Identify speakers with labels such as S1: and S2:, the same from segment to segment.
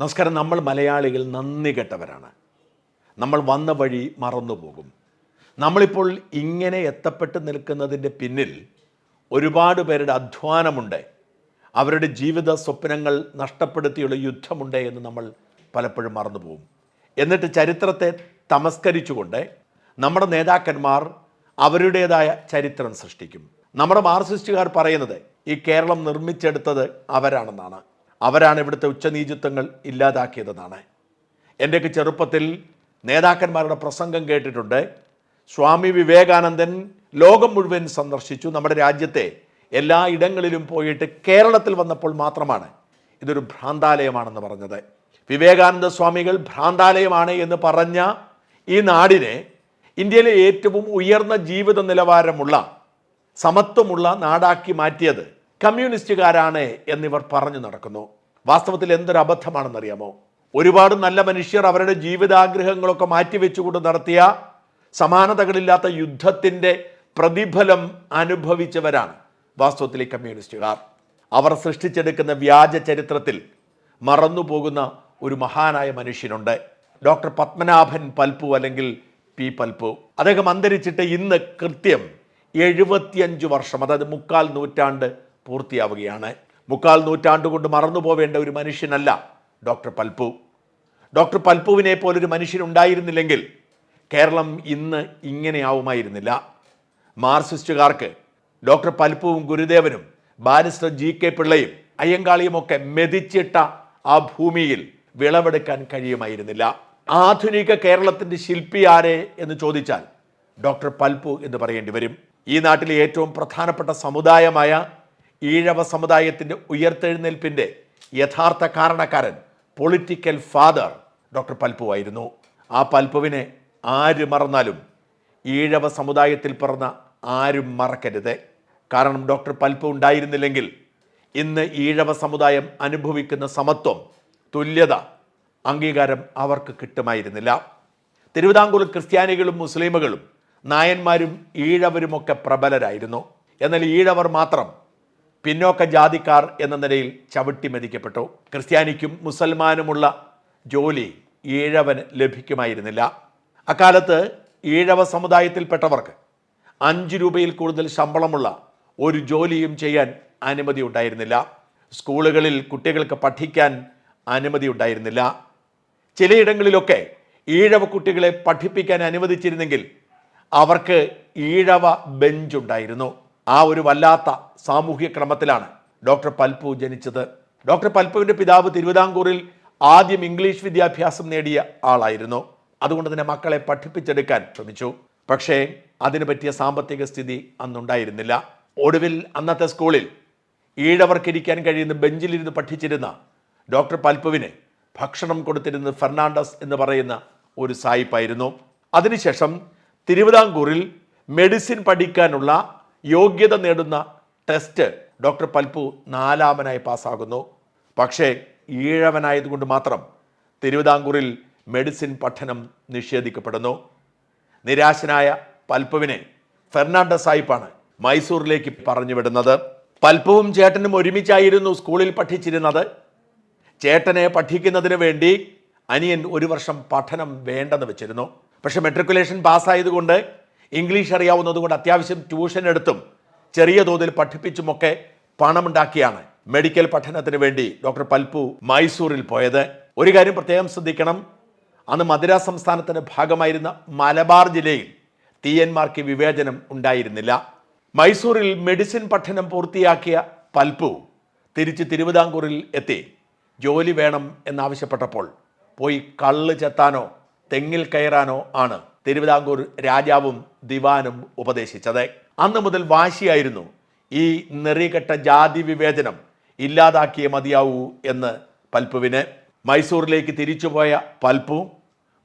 S1: നമസ്കാരം. നമ്മൾ മലയാളികൾ നന്ദി കെട്ടവരാണ്. നമ്മൾ വന്ന വഴി മറന്നുപോകും നമ്മളിപ്പോൾ ഇങ്ങനെ എത്തപ്പെട്ട് നിൽക്കുന്നതിന്റെ പിന്നിൽ ഒരുപാട് പേരുടെ അധ്വാനമുണ്ട്. അവരുടെ ജീവിത സ്വപ്നങ്ങൾ നഷ്ടപ്പെടുത്തിയുള്ള യുദ്ധമുണ്ട് എന്ന് നമ്മൾ പലപ്പോഴും മറന്നുപോകും എന്നിട്ട് ചരിത്രത്തെ തമസ്കരിച്ചുകൊണ്ട് നമ്മുടെ നേതാക്കന്മാർ അവരുടേതായ ചരിത്രം സൃഷ്ടിക്കും. നമ്മുടെ മാർക്സിസ്റ്റുകാർ പറയുന്നത് ഈ കേരളം നിർമ്മിച്ചെടുത്തത് അവരാണെന്നാണ്. അവരാണ് ഇവിടുത്തെ ഉച്ചനീചിത്വങ്ങൾ ഇല്ലാതാക്കിയതെന്നാണ്. എന്റെയൊക്കെ ചെറുപ്പത്തിൽ നേതാക്കന്മാരുടെ പ്രസംഗം കേട്ടിട്ടുണ്ട്. സ്വാമി വിവേകാനന്ദൻ ലോകം മുഴുവൻ സന്ദർശിച്ചു. നമ്മുടെ രാജ്യത്തെ എല്ലാ ഇടങ്ങളിലും പോയിട്ട് കേരളത്തിൽ വന്നപ്പോൾ മാത്രമാണ് ഇതൊരു ഭ്രാന്താലയമാണെന്ന് പറഞ്ഞത്. വിവേകാനന്ദ സ്വാമികൾ ഭ്രാന്താലയമാണ് എന്ന് പറഞ്ഞ ഈ നാടിനെ ഇന്ത്യയിലെ ഏറ്റവും ഉയർന്ന ജീവിത നിലവാരമുള്ള സമത്വമുള്ള നാടാക്കി മാറ്റിയത് കമ്മ്യൂണിസ്റ്റുകാരാണ് എന്നിവർ പറഞ്ഞു നടക്കുന്നു. വാസ്തവത്തിൽ എന്തൊരു അബദ്ധമാണെന്നറിയാമോ? ഒരുപാട് നല്ല മനുഷ്യർ അവരുടെ ജീവിതാഗ്രഹങ്ങളൊക്കെ മാറ്റിവെച്ചുകൊണ്ട് നടത്തിയ സമാനതകളില്ലാത്ത യുദ്ധത്തിന്റെ പ്രതിഫലം അനുഭവിച്ചവരാണ് വാസ്തവത്തിൽ ഈ കമ്മ്യൂണിസ്റ്റുകാർ. അവർ സൃഷ്ടിച്ചെടുക്കുന്ന വ്യാജ ചരിത്രത്തിൽ മറന്നുപോകുന്ന ഒരു മഹാനായ മനുഷ്യനുണ്ട്. ഡോക്ടർ പത്മനാഭൻ പൽപ്പു അല്ലെങ്കിൽ പി പൽപ്പു അദ്ദേഹം അന്തരിച്ചിട്ട് ഇന്ന് കൃത്യം എഴുപത്തിയഞ്ച് വർഷം അതായത് മുക്കാൽ നൂറ്റാണ്ട് പൂർത്തിയാവുകയാണ്. മുക്കാൽ നൂറ്റാണ്ട് കൊണ്ട് മറന്നു പോവേണ്ട ഒരു മനുഷ്യനല്ല ഡോക്ടർ പൽപ്പു. ഡോക്ടർ പൽപ്പുവിനെ പോലൊരു മനുഷ്യനുണ്ടായിരുന്നില്ലെങ്കിൽ കേരളം ഇന്ന് ഇങ്ങനെയാവുമായിരുന്നില്ല. മാർസിസ്റ്റുകാർക്ക് ഡോക്ടർ പൽപ്പുവും ഗുരുദേവനും ബാരിസ്റ്റർ ജി കെ പിള്ളയും അയ്യങ്കാളിയും ഒക്കെ മെതിച്ചിട്ട ആ ഭൂമിയിൽ വിളവെടുക്കാൻ കഴിയുമായിരുന്നില്ല. ആധുനിക കേരളത്തിന്റെ ശില്പി ആരെ എന്ന് ചോദിച്ചാൽ ഡോക്ടർ പൽപ്പു എന്ന് പറയേണ്ടി വരും. ഈ നാട്ടിലെ ഏറ്റവും പ്രധാനപ്പെട്ട സമുദായമായ ഈഴവ സമുദായത്തിന്റെ ഉയർത്തെഴുന്നേൽപ്പിന്റെ യഥാർത്ഥ കാരണക്കാരൻ പൊളിറ്റിക്കൽ ഫാദർ ഡോക്ടർ പൽപ്പു ആയിരുന്നു. ആ പൽപ്പുവിനെ ആര് മറന്നാലും ഈഴവ സമുദായത്തിൽ പിറന്ന ആരും മറക്കരുത്. കാരണം ഡോക്ടർ പൽപ്പ് ഉണ്ടായിരുന്നില്ലെങ്കിൽ ഇന്ന് ഈഴവ സമുദായം അനുഭവിക്കുന്ന സമത്വം തുല്യത അംഗീകാരം അവർക്ക് കിട്ടുമായിരുന്നില്ല. തിരുവിതാംകൂർ ക്രിസ്ത്യാനികളും മുസ്ലിമുകളും നായന്മാരും ഈഴവരുമൊക്കെ പ്രബലരായിരുന്നു. എന്നാൽ ഈഴവർ മാത്രം പിന്നോക്ക ജാതിക്കാർ എന്ന നിലയിൽ ചവിട്ടി മതിക്കപ്പെട്ടു. ക്രിസ്ത്യാനിക്കും മുസൽമാനുമുള്ള ജോലി ഈഴവന് ലഭിക്കുമായിരുന്നില്ല. അക്കാലത്ത് ഈഴവ സമുദായത്തിൽപ്പെട്ടവർക്ക് അഞ്ച് രൂപയിൽ കൂടുതൽ ശമ്പളമുള്ള ഒരു ജോലിയും ചെയ്യാൻ അനുമതി ഉണ്ടായിരുന്നില്ല. സ്കൂളുകളിൽ കുട്ടികൾക്ക് പഠിക്കാൻ അനുമതി ഉണ്ടായിരുന്നില്ല. ചിലയിടങ്ങളിലൊക്കെ ഈഴവ കുട്ടികളെ പഠിപ്പിക്കാൻ അനുവദിച്ചിരുന്നെങ്കിൽ അവർക്ക് ഈഴവ ബെഞ്ച് ഉണ്ടായിരുന്നു. ആ ഒരു വല്ലാത്ത സാമൂഹ്യ ക്രമത്തിലാണ് ഡോക്ടർ പൽപു ജനിച്ചത്. ഡോക്ടർ പൽപ്പുവിന്റെ പിതാവ് തിരുവിതാംകൂറിൽ ആദ്യം ഇംഗ്ലീഷ് വിദ്യാഭ്യാസം നേടിയ ആളായിരുന്നു. അതുകൊണ്ട് തന്നെ മക്കളെ പഠിപ്പിച്ചെടുക്കാൻ ശ്രമിച്ചു. പക്ഷേ അതിന് പറ്റിയ സാമ്പത്തിക സ്ഥിതി അന്നുണ്ടായിരുന്നില്ല. ഒടുവിൽ അന്നത്തെ സ്കൂളിൽ ഈഴവർക്കിരിക്കാൻ കഴിയുന്ന ബെഞ്ചിലിരുന്ന് പഠിച്ചിരുന്ന ഡോക്ടർ പൽപ്പുവിന് ഭക്ഷണം കൊടുത്തിരുന്നത് ഫെർണാണ്ടസ് എന്ന് പറയുന്ന ഒരു സായിപ്പായിരുന്നു. അതിനുശേഷം തിരുവിതാംകൂറിൽ മെഡിസിൻ പഠിക്കാനുള്ള യോഗ്യത നേടുന്ന ടെസ്റ്റ് ഡോക്ടർ പൽപ്പു നാലാമനായി പാസ്സാകുന്നു. പക്ഷേ ഈഴവനായതുകൊണ്ട് മാത്രം തിരുവിതാംകൂറിൽ മെഡിസിൻ പഠനം നിഷേധിക്കപ്പെടുന്നു. നിരാശനായ പൽപ്പുവിനെ ഫെർണാണ്ടസ് ആയിപ്പാണ് മൈസൂറിലേക്ക് പറഞ്ഞുവിടുന്നത്. പൽപ്പവും പൽപ്പുവും ചേട്ടനും ഒരുമിച്ചായിരുന്നു സ്കൂളിൽ പഠിച്ചിരുന്നത്. ചേട്ടനെ പഠിക്കുന്നതിന് വേണ്ടി അനിയൻ ഒരു വർഷം പഠനം വേണ്ടെന്ന് വെച്ചിരുന്നു. പക്ഷെ മെട്രിക്കുലേഷൻ പാസ്സായതുകൊണ്ട് ഇംഗ്ലീഷ് അറിയാവുന്നതുകൊണ്ട് അത്യാവശ്യം ട്യൂഷൻ എടുത്തും ചെറിയ തോതിൽ പഠിപ്പിച്ചുമൊക്കെ പണമുണ്ടാക്കിയാണ് മെഡിക്കൽ പഠനത്തിന് വേണ്ടി ഡോക്ടർ പൽപു മൈസൂരിൽ പോയത്. ഒരു കാര്യം പ്രത്യേകം ശ്രദ്ധിക്കണം. അന്ന് മദ്രാസ് സംസ്ഥാനത്തിന്റെ ഭാഗമായിരുന്ന മലബാർ ജില്ലയിൽ തീയന്മാർക്ക് വിവേചനം ഉണ്ടായിരുന്നില്ല. മൈസൂരിൽ മെഡിസിൻ പഠനം പൂർത്തിയാക്കിയ പൽപു തിരിച്ച് തിരുവിതാംകൂറിൽ എത്തി. ജോലി വേണം എന്നാവശ്യപ്പെട്ടപ്പോൾ പോയി കള്ള് ചെത്താനോ തെങ്ങിൽ കയറാനോ ആണ്. തിരുവിതാംകൂർ രാജാവും ദിവാനും ഉപദേശിച്ചത്. അന്ന് മുതൽ വാശിയായിരുന്നു ഈ നെറികെട്ട ജാതി വിവേചനം ഇല്ലാതാക്കിയേ മതിയാവൂ എന്ന് പൽപ്പുവിന്. മൈസൂരിലേക്ക് തിരിച്ചുപോയ പൽപ്പു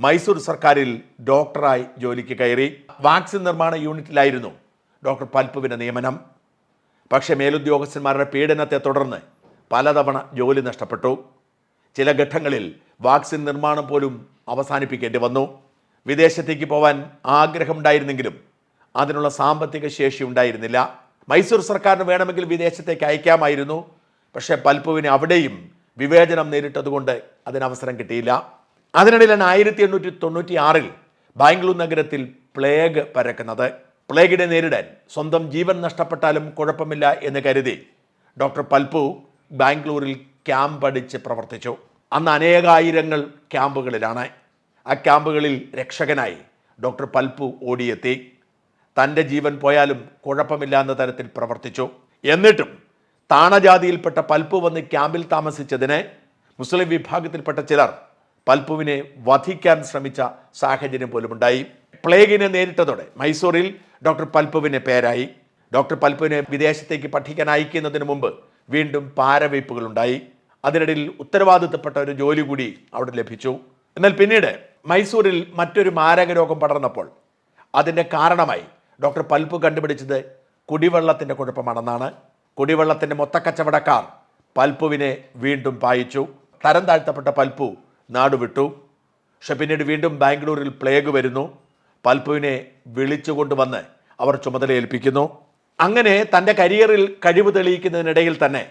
S1: മൈസൂർ സർക്കാരിൽ ഡോക്ടറായി ജോലിക്ക് കയറി. വാക്സിൻ നിർമ്മാണ യൂണിറ്റിലായിരുന്നു ഡോക്ടർ പൽപ്പുവിന്റെ നിയമനം. പക്ഷേ മേലുദ്യോഗസ്ഥന്മാരുടെ പീഡനത്തെ തുടർന്ന് പലതവണ ജോലി നഷ്ടപ്പെട്ടു. ചില ഘട്ടങ്ങളിൽ വാക്സിൻ നിർമ്മാണം പോലും അവസാനിപ്പിക്കേണ്ടി വന്നു. വിദേശത്തേക്ക് പോവാൻ ആഗ്രഹമുണ്ടായിരുന്നെങ്കിലും അതിനുള്ള സാമ്പത്തിക ശേഷി ഉണ്ടായിരുന്നില്ല. മൈസൂർ സർക്കാരിന് വേണമെങ്കിൽ വിദേശത്തേക്ക് അയക്കാമായിരുന്നു. പക്ഷേ പൽപ്പുവിന് അവിടെയും വിവേചനം നേരിട്ടതുകൊണ്ട് അതിനവസരം കിട്ടിയില്ല. അതിനിടയിലാണ് ആയിരത്തി എണ്ണൂറ്റി തൊണ്ണൂറ്റി ആറിൽ ബാംഗ്ലൂർ നഗരത്തിൽ പ്ലേഗ് പരക്കുന്നത്. പ്ലേഗിനെ നേരിടാൻ സ്വന്തം ജീവൻ നഷ്ടപ്പെട്ടാലും കുഴപ്പമില്ല എന്ന് കരുതി ഡോക്ടർ പൽപ്പു ബാംഗ്ലൂരിൽ ക്യാമ്പ് അടിച്ച് പ്രവർത്തിച്ചു. അന്ന് അനേകായിരങ്ങൾ ക്യാമ്പുകളിലാണ്. ആ ക്യാമ്പുകളിൽ രക്ഷകനായി ഡോക്ടർ പൽപ്പു ഓടിയെത്തി. തന്റെ ജീവൻ പോയാലും കുഴപ്പമില്ലാന്ന തരത്തിൽ പ്രവർത്തിച്ചു. എന്നിട്ടും താണജാതിയിൽപ്പെട്ട പൽപ്പു വന്ന് ക്യാമ്പിൽ താമസിച്ചതിനെ മുസ്ലിം വിഭാഗത്തിൽപ്പെട്ട ചിലർ പൽപ്പുവിനെ വധിക്കാൻ ശ്രമിച്ച സാഹചര്യം പോലുമുണ്ടായി. പ്ലേഗിനെ നേരിട്ടതോടെ മൈസൂറിൽ ഡോക്ടർ പൽപ്പുവിന് പേരായി. ഡോക്ടർ പൽപ്പുവിനെ വിദേശത്തേക്ക് പഠിക്കാൻ അയക്കുന്നതിന് മുമ്പ് വീണ്ടും പാരവയ്പ്പുകളുണ്ടായി. അതിനിടയിൽ ഉത്തരവാദിത്തപ്പെട്ട ഒരു ജോലി കൂടി അവിടെ ലഭിച്ചു. എന്നാൽ പിന്നീട് മൈസൂരിൽ മറ്റൊരു മാരക രോഗം പടർന്നപ്പോൾ അതിന്റെ കാരണമായി ഡോക്ടർ പൽപ്പ് കണ്ടുപിടിച്ചത് കുടിവെള്ളത്തിന്റെ കുഴപ്പമാണെന്നാണ്. കുടിവെള്ളത്തിന്റെ മൊത്തക്കച്ചവടക്കാർ പൽപ്പുവിനെ വീണ്ടും പായിച്ചു. തരം താഴ്ത്തപ്പെട്ട പൽപ്പു നാടുവിട്ടു. പക്ഷെ പിന്നീട് വീണ്ടും ബാംഗ്ലൂരിൽ പ്ലേഗ് വരുന്നു. പൽപ്പുവിനെ വിളിച്ചുകൊണ്ടുവന്ന് അവർ ചുമതലയേൽപ്പിക്കുന്നു. അങ്ങനെ തന്റെ കരിയറിൽ കഴിവ് തെളിയിക്കുന്നതിനിടയിൽ തന്നെ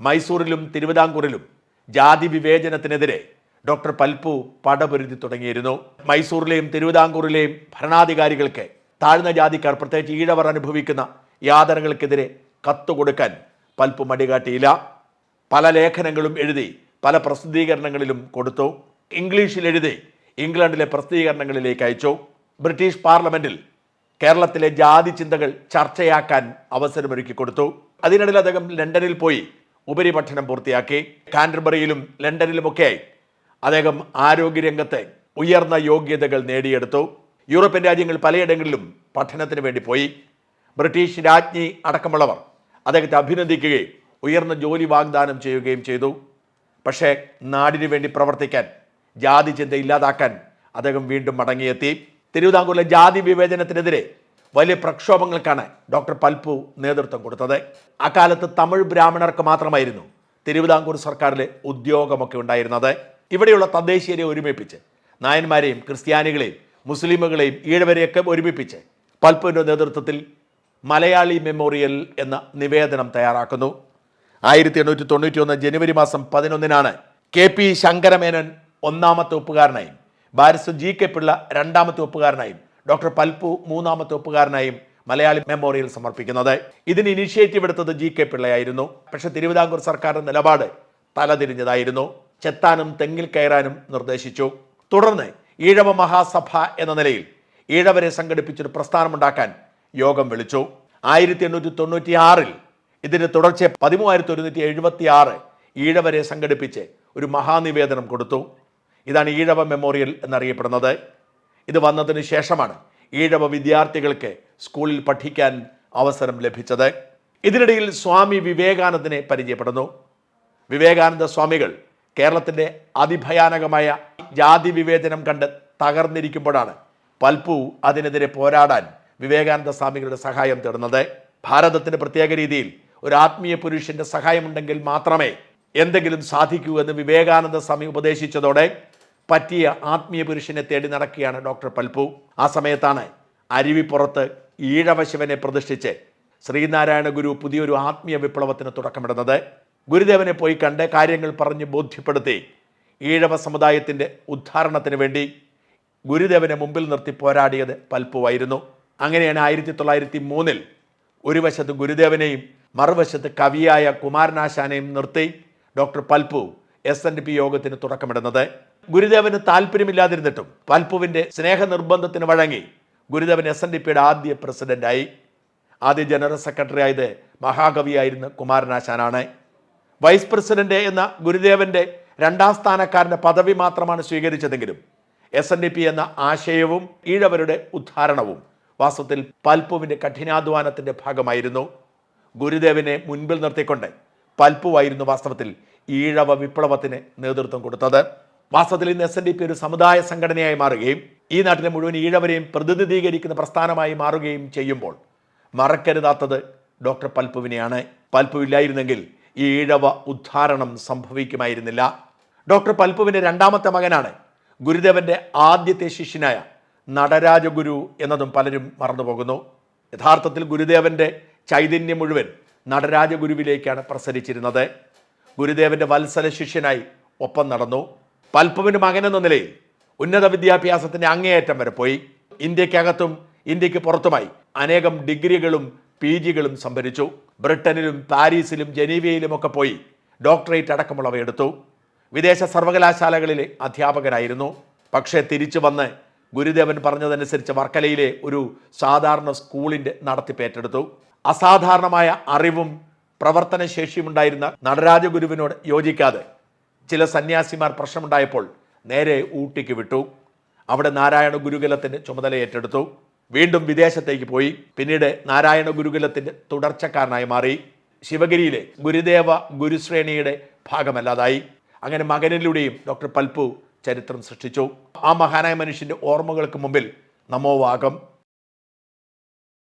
S1: മൈസൂരിലും തിരുവിതാംകൂറിലും ജാതി വിവേചനത്തിനെതിരെ ഡോക്ടർ പൽപ്പു പടപൊരുതി തുടങ്ങിയിരുന്നു. മൈസൂറിലെയും തിരുവിതാംകൂറിലെയും ഭരണാധികാരികൾക്ക് താഴ്ന്ന ജാതിക്കാർ പ്രത്യേകിച്ച് ഈഴവർ അനുഭവിക്കുന്ന യാതനകൾക്കെതിരെ കൊടുക്കാൻ പൽപ്പു മടികാട്ടിയില്ല. പല ലേഖനങ്ങളും എഴുതി പല പ്രസിദ്ധീകരണങ്ങളിലും കൊടുത്തു. ഇംഗ്ലീഷിൽ എഴുതി ഇംഗ്ലണ്ടിലെ പ്രസിദ്ധീകരണങ്ങളിലേക്ക് അയച്ചു. ബ്രിട്ടീഷ് പാർലമെന്റിൽ കേരളത്തിലെ ജാതി ചിന്തകൾ ചർച്ചയാക്കാൻ അവസരമൊരുക്കി കൊടുത്തു. അതിനിടയിൽ അദ്ദേഹം ലണ്ടനിൽ പോയി ഉപരിപഠനം പൂർത്തിയാക്കി. കാൻഡർബറിയിലും ലണ്ടനിലുമൊക്കെയായി അദ്ദേഹം ആരോഗ്യരംഗത്തെ ഉയർന്ന യോഗ്യതകൾ നേടിയെടുത്തു. യൂറോപ്യൻ രാജ്യങ്ങൾ പലയിടങ്ങളിലും പഠനത്തിന് വേണ്ടി പോയി. ബ്രിട്ടീഷ് രാജ്ഞി അടക്കമുള്ളവർ അദ്ദേഹത്തെ അഭിനന്ദിക്കുകയും ഉയർന്ന ജോലി വാഗ്ദാനം ചെയ്യുകയും ചെയ്തു. പക്ഷേ നാടിനു വേണ്ടി പ്രവർത്തിക്കാൻ ജാതി ചിന്ത ഇല്ലാതാക്കാൻ അദ്ദേഹം വീണ്ടും മടങ്ങിയെത്തി. തിരുവിതാംകൂറിലെ ജാതി വിവേചനത്തിനെതിരെ വലിയ പ്രക്ഷോഭങ്ങൾക്കാണ് ഡോക്ടർ പൽപ്പു നേതൃത്വം കൊടുത്തത്. അക്കാലത്ത് തമിഴ് ബ്രാഹ്മണർക്ക് മാത്രമായിരുന്നു തിരുവിതാംകൂർ സർക്കാരിലെ ഉദ്യോഗമൊക്കെ ഉണ്ടായിരുന്നത്. ഇവിടെയുള്ള തദ്ദേശീയരെ ഒരുമിപ്പിച്ച് നായന്മാരെയും ക്രിസ്ത്യാനികളെയും മുസ്ലിമുകളെയും ഈഴവരെയൊക്കെ ഒരുമിപ്പിച്ച് പൽപ്പുവിന്റെ നേതൃത്വത്തിൽ മലയാളി മെമ്മോറിയൽ എന്ന നിവേദനം തയ്യാറാക്കുന്നു. ആയിരത്തി എണ്ണൂറ്റി തൊണ്ണൂറ്റി ഒന്ന് ജനുവരി മാസം പതിനൊന്നിനാണ് കെ പി ശങ്കരമേനൻ ഒന്നാമത്തെ ഒപ്പുകാരനായും ബാരിസ്റ്റർ ജി കെ പിള്ള രണ്ടാമത്തെ ഒപ്പുകാരനായും ഡോക്ടർ പൽപ്പു മൂന്നാമത്തെ ഒപ്പുകാരനായും മലയാളി മെമ്മോറിയൽ സമർപ്പിക്കുന്നത്. ഇതിന് ഇനിഷ്യേറ്റീവ് എടുത്തത് ജി കെ പിള്ളയായിരുന്നു. പക്ഷേ തിരുവിതാംകൂർ സർക്കാരിന്റെ നിലപാട് തലതിരിഞ്ഞതായിരുന്നു. ചെത്താനും തെങ്ങിൽ കയറാനും നിർദ്ദേശിച്ചു. തുടർന്ന് ഈഴവ മഹാസഭ എന്ന നിലയിൽ ഈഴവരെ സംഘടിപ്പിച്ചൊരു പ്രസ്ഥാനമുണ്ടാക്കാൻ യോഗം വിളിച്ചു. ആയിരത്തി എണ്ണൂറ്റി തൊണ്ണൂറ്റി ആറിൽ ഇതിന്റെ തുടർച്ച പതിമൂവായിരത്തി ഒരുന്നൂറ്റി എഴുപത്തി ആറ് ഈഴവരെ സംഘടിപ്പിച്ച് ഒരു മഹാനിവേദനം കൊടുത്തു. ഇതാണ് ഈഴവ മെമ്മോറിയൽ എന്നറിയപ്പെടുന്നത്. ഇത് വന്നതിന് ശേഷമാണ് ഈഴവ വിദ്യാർത്ഥികൾക്ക് സ്കൂളിൽ പഠിക്കാൻ അവസരം ലഭിച്ചത്. ഇതിനിടയിൽ സ്വാമി വിവേകാനന്ദനെ പരിചയപ്പെടുന്നു. വിവേകാനന്ദ സ്വാമികൾ കേരളത്തിന്റെ അതിഭയാനകമായ ജാതി വിവേചനം കണ്ട് തകർന്നിരിക്കുമ്പോഴാണ് പൽപ്പു അതിനെതിരെ പോരാടാൻ വിവേകാനന്ദ സ്വാമികളുടെ സഹായം തേടുന്നത്. ഭാരതത്തിന് പ്രത്യേക രീതിയിൽ ഒരു ആത്മീയ പുരുഷന്റെ സഹായമുണ്ടെങ്കിൽ മാത്രമേ എന്തെങ്കിലും സാധിക്കൂ എന്ന് വിവേകാനന്ദ സ്വാമി ഉപദേശിച്ചതോടെ പറ്റിയ ആത്മീയ പുരുഷനെ തേടി നടക്കുകയാണ് ഡോക്ടർ പൽപ്പു. ആ സമയത്താണ് അരുവിപ്പുറത്ത് ഈഴവശിവനെ പ്രതിഷ്ഠിച്ച് ശ്രീനാരായണ ഗുരു പുതിയൊരു ആത്മീയ വിപ്ലവത്തിന് തുടക്കമിടുന്നത്. ഗുരുദേവനെ പോയി കണ്ട് കാര്യങ്ങൾ പറഞ്ഞ് ബോധ്യപ്പെടുത്തി ഈഴവ സമുദായത്തിന്റെ ഉദ്ധാരണത്തിന് വേണ്ടി ഗുരുദേവനെ മുമ്പിൽ നിർത്തി പോരാടിയത് പൽപ്പുവായിരുന്നു. അങ്ങനെയാണ് ആയിരത്തി തൊള്ളായിരത്തി മൂന്നിൽ ഒരു വശത്ത് ഗുരുദേവനെയും മറുവശത്ത് കവിയായ കുമാരനാശാനെയും നിർത്തി doctor Palpu S N D P യോഗത്തിന് തുടക്കമിടുന്നത്. ഗുരുദേവന് താല്പര്യമില്ലാതിരുന്നിട്ടും പൽപ്പുവിന്റെ സ്നേഹനിർബന്ധത്തിന് വഴങ്ങി ഗുരുദേവൻ എസ് എൻ ഡി പിയുടെ ആദ്യ പ്രസിഡന്റായി ആദ്യ ജനറൽ സെക്രട്ടറി ആയത് മഹാകവിയായിരുന്ന കുമാരനാശാനാണ്. വൈസ് പ്രസിഡന്റ് എന്ന ഗുരുദേവന്റെ രണ്ടാം സ്ഥാനക്കാരന്റെ പദവി മാത്രമാണ് സ്വീകരിച്ചതെങ്കിലും എസ് എൻ ഡി പി എന്ന ആശയവും ഈഴവരുടെ ഉദ്ധാരണവും വാസ്തവത്തിൽ പൽപ്പുവിന്റെ കഠിനാധ്വാനത്തിന്റെ ഭാഗമായിരുന്നു. ഗുരുദേവനെ മുൻപിൽ നിർത്തിക്കൊണ്ട് പൽപ്പുവായിരുന്നു വാസ്തവത്തിൽ ഈഴവ വിപ്ലവത്തിന് നേതൃത്വം കൊടുത്തത്. വാസ്തവത്തിൽ ഇന്ന് എസ് എൻ ഡി പി ഒരു സമുദായ സംഘടനയായി മാറുകയും ഈ നാട്ടിലെ മുഴുവൻ ഈഴവരെയും പ്രതിനിധീകരിക്കുന്ന പ്രസ്ഥാനമായി മാറുകയും ചെയ്യുമ്പോൾ മറക്കരുതാത്തത് ഡോക്ടർ പൽപ്പുവിനെയാണ്. പൽപ്പു ഇല്ലായിരുന്നെങ്കിൽ ഈ ഈഴവ ഉദ്ധാരണം സംഭവിക്കുമായിരുന്നില്ല. ഡോക്ടർ പൽപ്പുവിന്റെ രണ്ടാമത്തെ മകനാണ്. ഗുരുദേവന്റെ ആദ്യത്തെ ശിഷ്യനായ നടരാജഗുരു എന്നതും പലരും മറന്നുപോകുന്നു. യഥാർത്ഥത്തിൽ ഗുരുദേവന്റെ ചൈതന്യം മുഴുവൻ നടരാജഗുരുവിലേക്കാണ് പ്രസരിച്ചിരുന്നത്. ഗുരുദേവന്റെ വത്സല ശിഷ്യനായി ഒപ്പം നടന്നു. പൽപ്പുവിന്റെ മകൻ എന്ന നിലയിൽ ഉന്നത വിദ്യാഭ്യാസത്തിന്റെ അങ്ങേയറ്റം വരെ പോയി. ഇന്ത്യക്കകത്തും ഇന്ത്യയ്ക്ക് പുറത്തുമായി അനേകം ഡിഗ്രികളും പി ജികളും സംഭരിച്ചു. ബ്രിട്ടനിലും പാരീസിലും ജനീവയിലുമൊക്കെ പോയി ഡോക്ടറേറ്റ് അടക്കമുള്ളവ എടുത്തു. വിദേശ സർവകലാശാലകളിലെ അധ്യാപകനായിരുന്നു പക്ഷേ തിരിച്ചു വന്ന് ഗുരുദേവൻ പറഞ്ഞതനുസരിച്ച് വർക്കലയിലെ ഒരു സാധാരണ സ്കൂളിന്റെ നടത്തിപ്പേറ്റെടുത്തു അസാധാരണമായ അറിവും പ്രവർത്തനശേഷിയുമുണ്ടായിരുന്ന ഉണ്ടായിരുന്ന ഗുരുവിനോട് യോജിക്കാതെ ചില സന്യാസിമാർ പ്രശ്നമുണ്ടായപ്പോൾ നേരെ ഊട്ടിക്ക് വിട്ടു. അവിടെ നാരായണ ഗുരുകുലത്തിന്റെ ചുമതല ഏറ്റെടുത്തു. വീണ്ടും വിദേശത്തേക്ക് പോയി. പിന്നീട് നാരായണ ഗുരുകുലത്തിന്റെ തുടർച്ചക്കാരനായി മാറി. ശിവഗിരിയിലെ ഗുരുദേവ ഗുരുശ്രേണിയുടെ ഭാഗമല്ലാതായി. അങ്ങനെ മകനിലൂടെയും ഡോക്ടർ പൽപു ചരിത്രം സൃഷ്ടിച്ചു. ആ മഹാനായ മനുഷ്യന്റെ ഓർമ്മകൾക്ക് മുമ്പിൽ നമോവാകം.